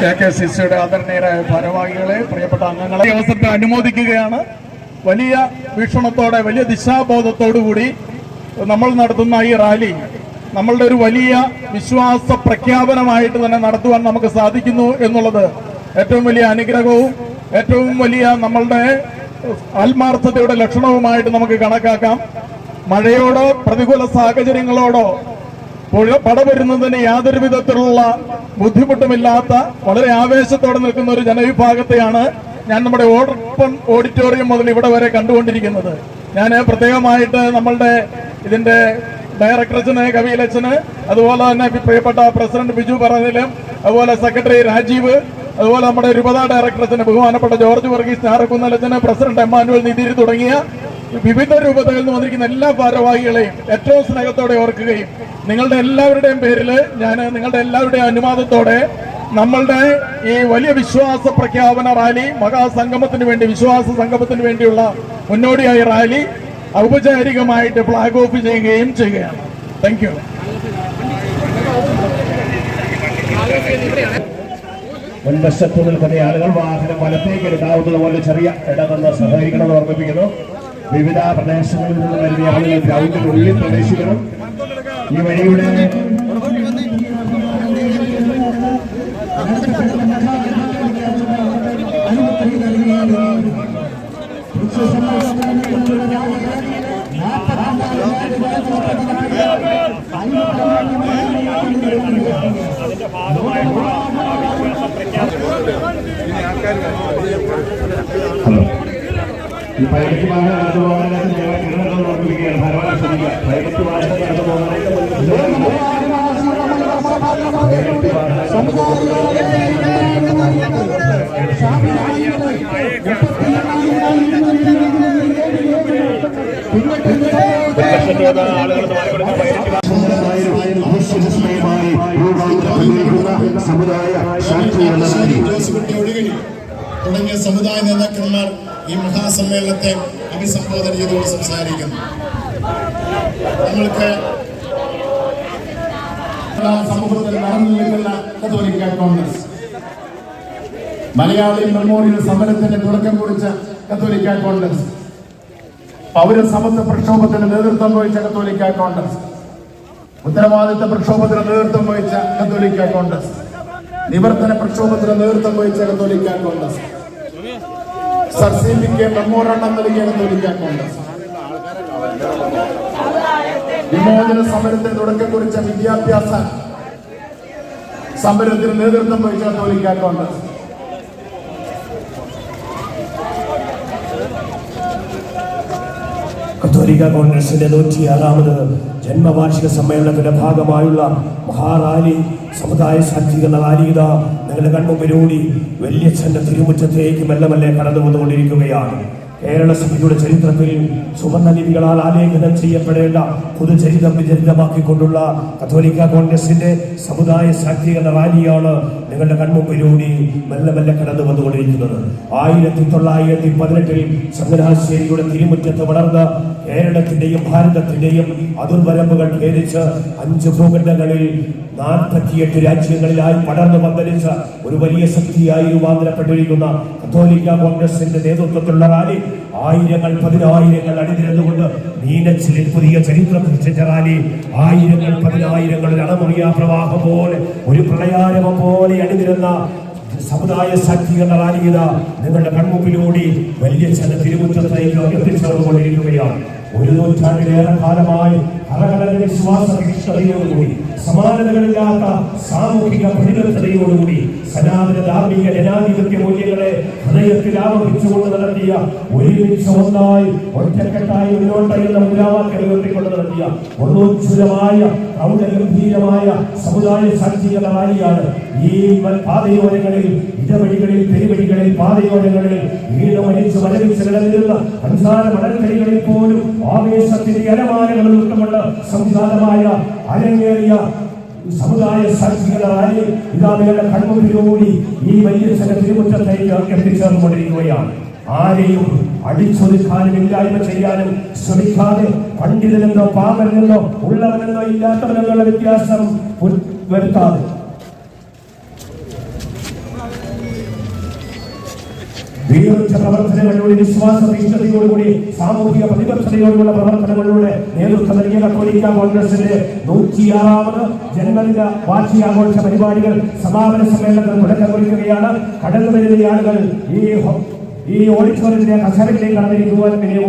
K K C സിയുടെ ആദരണീയരായ ഭാരവാഹികളെ പ്രിയപ്പെട്ട അംഗങ്ങളെ അവസരത്തെ അനുമോദിക്കുകയാണ്. വലിയ വീക്ഷണത്തോടെ വലിയ ദിശാബോധത്തോടുകൂടി നമ്മൾ നടത്തുന്ന ഈ റാലി നമ്മളുടെ ഒരു വലിയ വിശ്വാസ പ്രഖ്യാപനമായിട്ട് തന്നെ നടത്തുവാൻ നമുക്ക് സാധിക്കുന്നു എന്നുള്ളത് ഏറ്റവും വലിയ അനുഗ്രഹവും ഏറ്റവും വലിയ നമ്മളുടെ ആത്മാർത്ഥതയുടെ ലക്ഷണവുമായിട്ട് നമുക്ക് കണക്കാക്കാം. മഴയോടോ പ്രതികൂല സാഹചര്യങ്ങളോടോ പുഴ പട വരുന്നതിന് യാതൊരു വിധത്തിലുള്ള ബുദ്ധിമുട്ടുമില്ലാത്ത വളരെ ആവേശത്തോടെ നിൽക്കുന്ന ഒരു ജനവിഭാഗത്തെയാണ് ഞാൻ നമ്മുടെ ഓപ്പൺ ഓഡിറ്റോറിയം മുതൽ ഇവിടെ വരെ കണ്ടുകൊണ്ടിരിക്കുന്നത്. ഞാൻ പ്രത്യേകമായിട്ട് നമ്മളുടെ ഇതിന്റെ ഡയറക്ടറച്ചന് കവിയിലച്ചന് അതുപോലെ തന്നെ പ്രിയപ്പെട്ട പ്രസിഡന്റ് ബിജു പറഞ്ഞിലും അതുപോലെ സെക്രട്ടറി രാജീവ് അതുപോലെ നമ്മുടെ രൂപതാ ഡയറക്ടറച്ചന് ബഹുമാനപ്പെട്ട ജോർജ് വർഗീസ് ഞാറക്കുന്നലച്ചന് പ്രസിഡന്റ് എമ്മാനുവൽ നിതിരി തുടങ്ങിയ വിവിധ രൂപതകളിൽ നിന്ന് വന്നിരിക്കുന്ന എല്ലാ ഭാരവാഹികളെയും ഏറ്റവും സ്നേഹത്തോടെ ഓർക്കുകയും നിങ്ങളുടെ എല്ലാവരുടെയും പേരിൽ ഞാൻ നിങ്ങളുടെ എല്ലാവരുടെയും അനുവാദത്തോടെ നമ്മളുടെ ഈ വലിയ വിശ്വാസ പ്രഖ്യാപന റാലി മഹാസംഗമത്തിന് വേണ്ടി വിശ്വാസ സംഗമത്തിന് വേണ്ടിയുള്ള മുന്നോടിയായ റാലി ഔപചാരികമായിട്ട് ഫ്ലാഗ് ഓഫ് ചെയ്യുകയും ചെയ്യുകയാണ്. താങ്ക് യു മുൻവശത്തു നിൽക്കുന്ന ആളുകൾ വാഹനം വലത്തേക്ക് എടുക്കാവുന്നത് പോലെ ചെറിയ ഇടമെന്ന് സഹകരിക്കണമെന്ന് ഓർമ്മിപ്പിക്കുന്നു. വിവിധ പ്രദേശങ്ങളിൽ നിന്ന് വരുന്ന ആളുകൾ ഗ്രൗണ്ടിനുള്ളിൽ പ്രവേശിക്കണം. ഈ വഴിയുടെ ഹലോ ഈ പ്രൈവറ്റ് വാഹനം കടന്നു പോകാനായിട്ട് ഞങ്ങളെ കിരണങ്ങൾ ഓർമ്മിപ്പിക്കുകയാണ് ഭരവാൻ ശ്രമിക്കുക പൈലറ്റ് വാഹനം ഒഴുകി തുടങ്ങിയ സമുദായ നേതാക്കന്മാർ ഈ മഹാസമ്മേളനത്തെ അഭിസംബോധന ചെയ്തുകൊണ്ട് സംസാരിക്കുന്നു. നമ്മൾക്ക് സമൂഹത്തിൽ കോൺഗ്രസ്. മലയാളി മെമ്മോറിയൽ സമരത്തിന്റെ തുടക്കം കുറിച്ച കത്തോലിക്ക കോൺഗ്രസ്. പൗരസമത്വ പ്രക്ഷോഭത്തിന് നേതൃത്വം വഹിച്ച കത്തോലിക്ക കോൺഗ്രസ്. ഉത്തരവാദിത്ത പ്രക്ഷോഭത്തിന് നേതൃത്വം വഹിച്ച കത്തോലിക്ക കോൺഗ്രസ്. നിവർത്തന പ്രക്ഷോഭത്തിന് നേതൃത്വം വഹിച്ച കത്തോലിക്ക Congress. Sir C P K memorandum നൽകിയ കത്തോലിക്ക കോൺഗ്രസ്. വിമോചന സമരത്തിന് തുടക്കം കുറിച്ച വിദ്യാഭ്യാസ സമരത്തിന് നേതൃത്വം വഹിച്ചാൽ കോൺഗ്രസ്. കത്തോലിക്ക കോൺഗ്രസിന്റെ നൂറ്റി ആറാമത് ജന്മവാർഷിക സമ്മേളനത്തിന്റെ ഭാഗമായുള്ള മഹാറാലി സമുദായ ശാക്തീകരണ റാലിത നിങ്ങളുടെ കൺമുമ്പിലൂടി വലിയച്ഛന്റെ തിരുമുറ്റത്തേക്ക് മെല്ലെ മെല്ലെ കടന്നു വന്നുകൊണ്ടിരിക്കുകയാണ് കേരള സഭയുടെ ചരിത്രത്തിൽ സുവർണ ലിപികളാൽ ആലേഖനം ചെയ്യപ്പെടേണ്ട പുതുചരിതം വിചരിതമാക്കിക്കൊണ്ടുള്ള കത്തോലിക്ക കോൺഗ്രസിന്റെ സമുദായ ശാക്തീകരണ റാലിയാണ് നിങ്ങളുടെ കൺമുമ്പിലൂടി മെല്ലെ മെല്ലെ കടന്നു വന്നുകൊണ്ടിരിക്കുന്നത്. ആയിരത്തി തൊള്ളായിരത്തി പതിനെട്ടിൽ ചങ്ങനാശ്ശേരിയുടെ തിരുമുറ്റത്ത് വളർന്ന കേരളത്തിന്റെയും ഭാരതത്തിന്റെയും അതിർവരമ്പുകൾ ഭേദിച്ച് അഞ്ച് ഭൂഖണ്ഡങ്ങളിൽ നാൽപ്പത്തിയെട്ട് രാജ്യങ്ങളിലായി പടർന്നു പന്തലിച്ച ഒരു വലിയ ശക്തിയായി രൂപാന്തരപ്പെട്ടിരിക്കുന്ന കത്തോലിക്ക കോൺഗ്രസിന്റെ നേതൃത്വത്തിലുള്ള റാലി ആയിരങ്ങൾ പതിനായിരങ്ങൾ അണിനിരന്നുകൊണ്ട് മീനച്ചിലെ പുതിയ ചരിത്രം സൃഷ്ടിച്ച റാലി. ആയിരങ്ങൾ പതിനായിരങ്ങൾ അണമുറിയ പ്രവാഹം പോലെ ഒരു പ്രളയാരവം പോലെ അണിനിരുന്ന സമുദായ ശാക്തീകരണ റാലികത നിങ്ങളുടെ കൺമുമ്പിലൂടെ വലിയ ചില തിരുമുറ്റത്തേക്ക് എത്തിച്ചേർന്നുകൊണ്ടിരിക്കുകയാണ് ഒരു നൂറ്റാണ്ടിലേറെ കാലമായി കലകലര വിശ്വാസ നിഷ്ഠതയോടുകൂടി സമാനതകളില്ലാത്ത സാമൂഹിക പ്രതിബദ്ധതയോടുകൂടി സനാതന ധാർമ്മിക ജനാധിപത്യ മൂല്യങ്ങളെ ഹൃദയത്തിൽ ആവഹിച്ചുകൊണ്ട് നടത്തിയ ഒരുമിച്ച് ഒന്നായി ഒറ്റക്കെട്ടായി മുന്നോട്ടെന്ന മുദ്രാവാക്യം ഉയർത്തിക്കൊണ്ട് നടത്തിയ ഒന്നോജ്വലമായ പ്രൗഢഗംഭീരമായ സമുദായ ശാക്തീകരണ റാലിയാണ് ഈ പാതയോരങ്ങളിൽ ഇടവഴികളിൽ പെരുവഴികളിൽ പാതയോരങ്ങളിൽ വീണമരിച്ച് വരവിച്ച് കിടന്നിരുന്ന അഞ്ചാറ് മടൽക്കളികളിൽ പോലും ആവേശത്തിന്റെ അലമാരകൾ ഉൾക്കൊണ്ട് സംജാതമായ അരങ്ങേറിയ സമുദായ സാക്ഷികളായി റാലി ഇതാ നിങ്ങളുടെ കൺമുമ്പിലൂടി ഈ വലിയ ചില തിരുമുറ്റത്തേക്ക് എത്തിച്ചേർന്നുകൊണ്ടിരിക്കുകയാണ്. ആരെയും അടിച്ചൊതുക്കാനും ഇല്ലായ്മ ചെയ്യാനും ശ്രമിക്കാതെ പണ്ഡിതനെന്നോ പാമരനെന്നോ ഉള്ളവനെന്നോ ഇല്ലാത്തവനെന്നുള്ള വ്യത്യാസം വരുത്താതെ വീർച്ച പ്രവർത്തനങ്ങളിലൂടെ വിശ്വാസ തീഷ്ണതയോടുകൂടി സാമൂഹിക പ്രതിബദ്ധതയോടുള്ള പ്രവർത്തനങ്ങളിലൂടെ നേതൃത്വം നൽകിയ കത്തോലിക്ക കോൺഗ്രസിന്റെ നൂറ്റിയാറാമത് ജന്മദിന വാർഷികാഘോഷ പരിപാടികൾ സമാപന സമ്മേളനത്തിന് തുടക്കം കുറിക്കുകയാണ്. കടന്നു വരുന്ന ആളുകൾ ഈ ഈ ഓഡിറ്റോറിയത്തിന്റെ കസേരയിലേക്ക് കടന്നിരിക്കുവാൻ പിന്നെ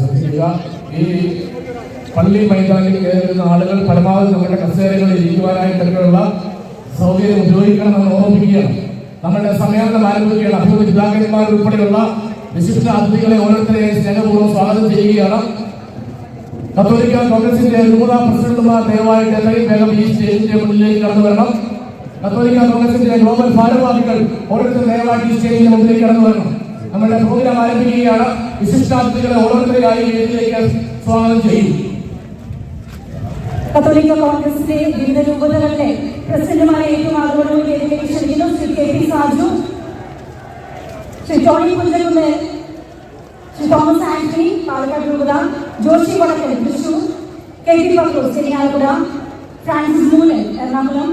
ശ്രദ്ധിക്കുക. ഈ പള്ളി മൈതാനിൽ കയറുന്ന ആളുകൾ പരമാവധി നമ്മുടെ കസേരകളിൽ ഇരിക്കുവാനായിട്ടൊക്കെയുള്ള സൗകര്യം ഉപയോഗിക്കണമെന്ന് ഓർമ്മിപ്പിക്കുകയാണ്. നമ്മുടെ സമ്മേളനം ആരംഭിക്കുകയാണ്. അഭിമുഖ ജില്ലാകന്മാർ ഉൾപ്പെടെയുള്ള വിശിഷ്ട അതിഥികളെ ഓരോരുത്തരെയും സ്നേഹപൂർവം സ്വാഗതം ചെയ്യുകയാണ്. കത്തോലിക്ക കോൺഗ്രസിന്റെ നൂറാം പ്രസിഡന്റുമാർ ദയവായിട്ട് എത്രയും വേഗം ഈ സ്റ്റേജിന്റെ മുന്നിലേക്ക് കടന്നു വരണം. കത്തോലിക്ക കോൺഗ്രസിന്റെ ഗ്ലോബൽ ഭാരവാഹികൾ ഓരോരുത്തർ ദയവായിട്ട് ഈ സ്റ്റേജിന്റെ മുന്നിലേക്ക് കടന്നു വരണം. നമ്മുടെ പ്രോഗ്രാം ആരംഭിക്കുകയാണ്. വിശിഷ്ടാതിഥികളെ ഓരോരുത്തരെയായി സ്വാഗതം ചെയ്യും. കത്തോലിക്ക കോൺഗ്രസിന്റെ വിവിധ രൂപതകളിലെ പ്രസിഡന്റുമാരെ ഏറ്റവും ആദരവോടെ വേദിയിലേക്ക് ക്ഷണിക്കുന്നു. Shri K P Saju Shri Tony Kunchakunnu Shri Thomas Antony Palakkad രൂപത Joshi Vadakkan Thrissur K P Pakrus Cheriyalakkuda Francis Moolan Ernakulam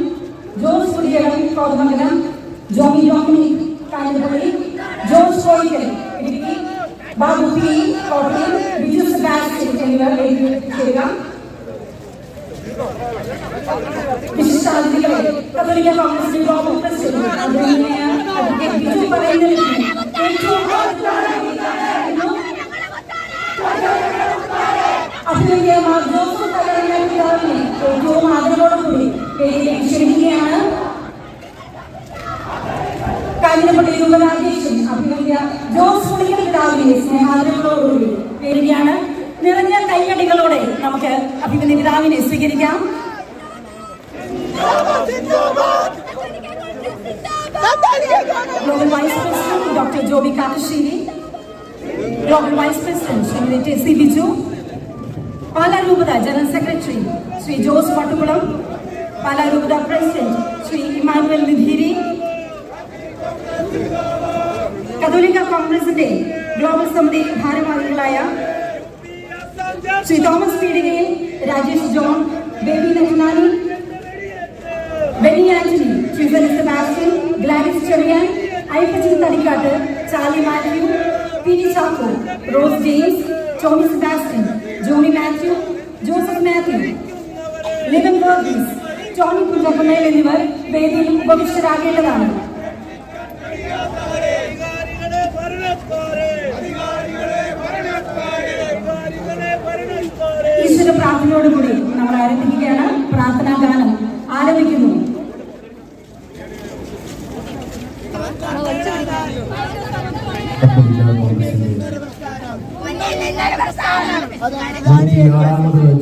Jose Kudiyadam Kothamangalam Jomi Dominic Kanjirappally George Kozhikkal Idukki Babu P Kottayam Biju Sebastian എന്നിവർ വേദിയിൽ ചേരുക വിശിഷ്ടാതിഥികളെ കത്തോലിക്ക കോൺഗ്രസിന്റെ global president ആദരണീയ advocate Biju പറയുന്നതിന് ഏറ്റവും ആദരവായിരുന്നു അഭിനന്ദ മാർ ജോസഫ് കല്ലറങ്ങൽ പിതാവിനെ ഏറ്റവും ആദരവോടുകൂടി വേദിയിലേക്ക് ക്ഷണിക്കുകയാണ് കാഞ്ഞിരപ്പള്ളി രൂപതാധ്യക്ഷൻ അഭിനന്ദ ജോസ് പുളിക്കൽ പിതാവിനെ സ്നേഹാദരങ്ങളോടുകൂടി വേദിയാണ് നിറഞ്ഞ കൈയടികളോടെ നമുക്ക് അഭിമന്യ പിതാവിനെ സ്വീകരിക്കാം. Global vice president doctor Joby Kakkassery global vice president Shrimati C Biju പാലാരൂപത general secretary Shri Jose Vattukulam പാലാരൂപത president Shri Emmanuel Nidhiry കത്തോലിക്ക കോൺഗ്രസിന്റെ ഗ്ലോബൽ സമിതി ഭാരവാഹികളായ Shri Thomas Peedikayil Rajesh John Baby Nehnani Benny Antony Trisal Sebastian Gladys Cheriyan Ippachan Thadikkattu Charlie Mathew P D Chacko Rose James Tommy Sebastian Johnny Mathew Joseph Mathew Livan Varghese Tony Kunchappamel എന്നിവർ വേദിയിൽ ഉപവിഷ്ടരാകേണ്ടതാണ്. ഈശ്വര പ്രാർത്ഥനയോടുകൂടി നമ്മൾ ആരംഭിക്കുകയാണ്. പ്രാർത്ഥനാ ഗാനം ആരംഭിക്കുന്നു.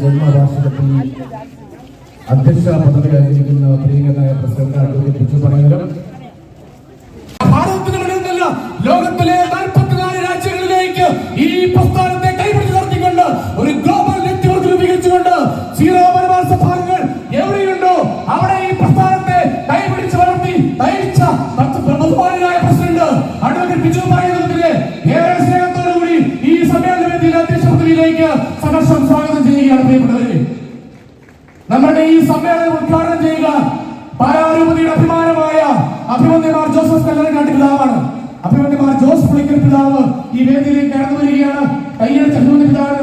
ജന്മവാർഷികത്തിൽ അധ്യക്ഷ പദവിയിലായിരിക്കുന്ന പ്രിയങ്കനായ പ്രസിഡന്റ് ലോകത്തിലെ സമ്മേളനം ഉദ്ഘാടനം ചെയ്യുക പാരാരൂപതയുടെ അഭിമാനമായ അഭിമന്യമാർ ജോസഫ് കല്ലറങ്ങാട്ടി പിതാവാണ്. അഭിമന്യമാർ ജോസ് പുളിക്കൽ പിതാവ് ഈ വേദിയിലേക്ക് കടന്നു വരികയാണ്. കയ്യടിച്ച അഭിമന്യ പിതാവിനെ